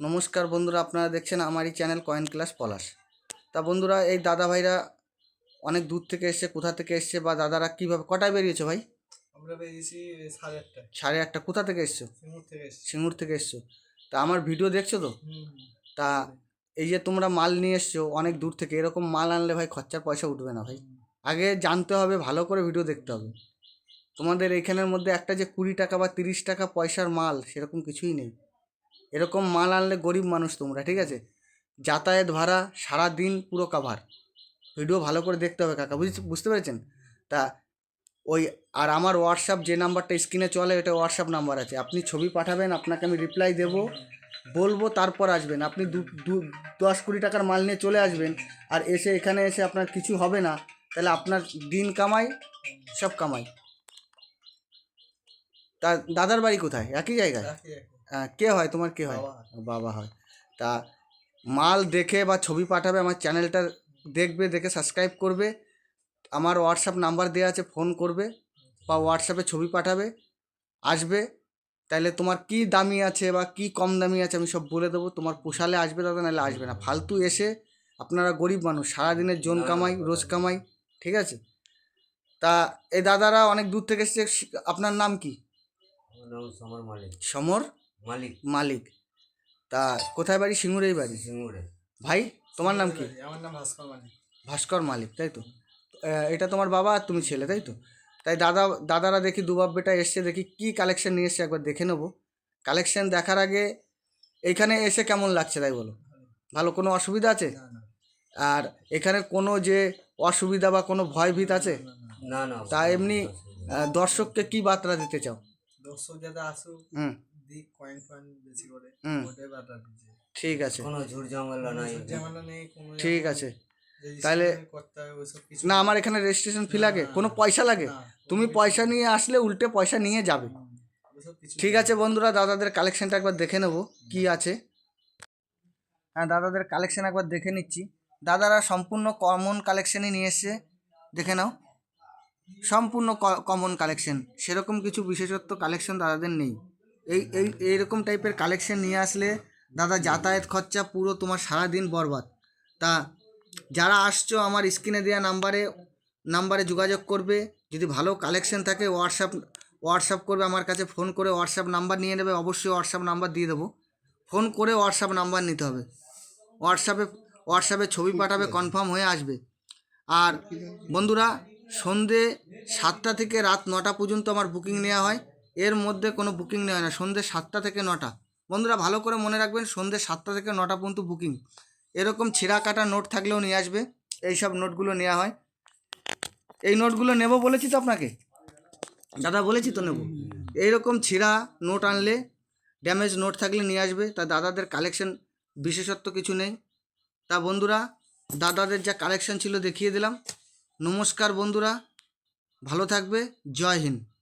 নমস্কার বন্ধুরা আপনারা দেখছেন আমারই চ্যানেল কয়েন ক্লাস পলাশ। তা বন্ধুরা এই দাদা ভাইরা অনেক দূর থেকে এসছে কোথা থেকে এসছে বা দাদারা কীভাবে কটায় বেরিয়েছো ভাই? আমরা বেরিয়েছি সাড়ে আটটা সাড়ে আটটা কোথা থেকে এসছো? সিঙ্গুর থেকে এসেছি। সিঙ্গুর থেকে এসছো। তা আমার ভিডিও দেখছ তো? তা এই যে তোমরা মাল নিয়ে এসছো অনেক দূর থেকে এরকম মাল আনলে ভাই খরচার পয়সা উঠবে না ভাই। আগে জানতে হবে ভালো করে ভিডিও দেখতে হবে। তোমাদের এইখানের মধ্যে একটা যে কুড়ি টাকা বা তিরিশ টাকা পয়সার মাল সেরকম কিছুই নেই। এরকম মাল আনলে গরিব মানুষ তোমরা, ঠিক আছে? যাতায়াত ভাড়া সারা দিন পুরো কাভার ভিডিও ভালো করে দেখতে হবে কাকা বুঝতে বুঝতে পেরেছেন? তা ওই, আর আমার হোয়াটসঅ্যাপ যে নাম্বারটা স্ক্রিনে চলে ওটা হোয়াটসঅ্যাপ নাম্বার আছে। আপনি ছবি পাঠাবেন, আপনাকে আমি রিপ্লাই দেব, বলব, তারপর আসবেন। আপনি দু, দু- দশ কুড়ি টাকার মাল নিয়ে চলে আসবেন, আর এসে এখানে এসে আপনার কিছু হবে না, তাহলে আপনার দিন কামাই, সব কামাই। তা দাদার বাড়ি কোথায়? একই জায়গায়। কে হয়? তোমার কে হয়? বাবা। হয়। তা মাল দেখে বা ছবি পাঠাবে আমার চ্যানেলটা দেখবে দেখে সাবস্ক্রাইব করবে। আমার হোয়াটসঅ্যাপ নাম্বার দেওয়া আছে ফোন করবে বা হোয়াটসঅ্যাপে ছবি পাঠাবে আসবে। তাহলে তোমার কি দামি আছে বা কি কম দামি আছে আমি সব বলে দেবো। তোমার পোষালে আসবে দাদা নাহলে আসবে না। ফালতু এসে আপনারা গরিব মানুষ সারাদিনের জোন কামাই রোজ কামাই ঠিক আছে? তা এই দাদারা অনেক দূর থেকে এসছে। আপনার নাম কি? সমর? মালিক। মালিক। মালিক তা কোথায় বাড়ি? সিঙ্গুরেই বাড়ি? সিঙ্গুরে। ভাই তোমার নাম কি? আমার নাম ভাস্কর মানি ভাস্কর মালিক তাই তো? এটা তোমার বাবা আর তুমি ছেলে তাই তো? তাই দাদা দাদারা দেখি দুবাব বেটা এসছে দেখি কি কালেকশন নিয়ে এসছে একবার দেখে নেব। কালেকশন দেখার আগে এখানে এসে কেমন লাগছে তাই বলো? ভালো কোনো অসুবিধা আছে? আর এখানে কোনো যে অসুবিধা বা কোনো ভয়ভীত আছে? না না তা এমনি দর্শককে কি বার্তা দিতে চাও? দর্শক যাতে আসুক হুম। দিক কয়েন ফয়েন বেশি করে হুম। ওটাই বাটা দিচ্ছে ঠিক আছে। কোনো ঝুট ঝামেলা নাই ঝামেলা নেই কোনো ঠিক আছে। তাহলে- করতে হবে ওইসব কিছু না আমার এখানে রেজিস্ট্রেশন ফি লাগে কোনো পয়সা লাগে। তুমি পয়সা নিয়ে আসলে উল্টে পয়সা নিয়ে যাবে। ঠিক আছে বন্ধুরা দাদাদের কালেকশনটা একবার দেখে নেব কি আছে। হ্যাঁ দাদাদের কালেকশন একবার দেখে নিচ্ছি। দাদারা সম্পূর্ণ কমন কালেকশনই নিয়ে এসছে। দেখে নাও। সম্পূর্ণ কমন কালেকশন সেরকম কিছু বিশেষত্ব কালেকশন দাদাদের নেই। এই এই, এইরকম টাইপের কালেকশন নিয়ে আসলে দাদা যাতায়াত খরচা পুরো তোমার সারা দিন বরবাদ। তা যারা আসছো আমার স্ক্রিনে দেওয়া নাম্বারে নাম্বারে যোগাযোগ করবে। যদি ভালো কালেকশন থাকে হোয়াটসঅ্যাপ হোয়াটসঅ্যাপ করবে আমার কাছে ফোন করে হোয়াটসঅ্যাপ নাম্বার নিয়ে নেবে, অবশ্যই হোয়াটসঅ্যাপ নাম্বার দিয়ে দেবো। ফোন করে হোয়াটসঅ্যাপ নাম্বার নিতে হবে। হোয়াটসঅ্যাপে হোয়াটসঅ্যাপে ছবি পাঠাবে কনফার্ম হয়ে আসবে। আর বন্ধুরা, সন্ধে সাতটা থেকে রাত নটা পর্যন্ত আমার বুকিং নেওয়া হয়। এর মধ্যে কোনো বুকিং নেওয়া না। সন্ধে সাতটা থেকে নটা। বন্ধুরা, ভালো করে মনে রাখবেন, সন্ধে সাতটা থেকে নটা পর্যন্ত বুকিং এরকম ছেঁড়া কাটা নোট থাকলেও নিয়ে আসবে। এই সব নোটগুলো নেওয়া হয়। এই নোটগুলো নেব বলেছি তো আপনাকে? দাদা, বলেছি তো নেব। এইরকম ছেঁড়া নোট আনলে ড্যামেজ নোট থাকলে নিয়ে আসবে। তা দাদাদের কালেকশন বিশেষত্ব কিছু নেই। তা বন্ধুরা, দাদাদের যা কালেকশন ছিল দেখিয়ে দিলাম। নমস্কার বন্ধুরা, ভালো থাকবে। জয় হিন্দ।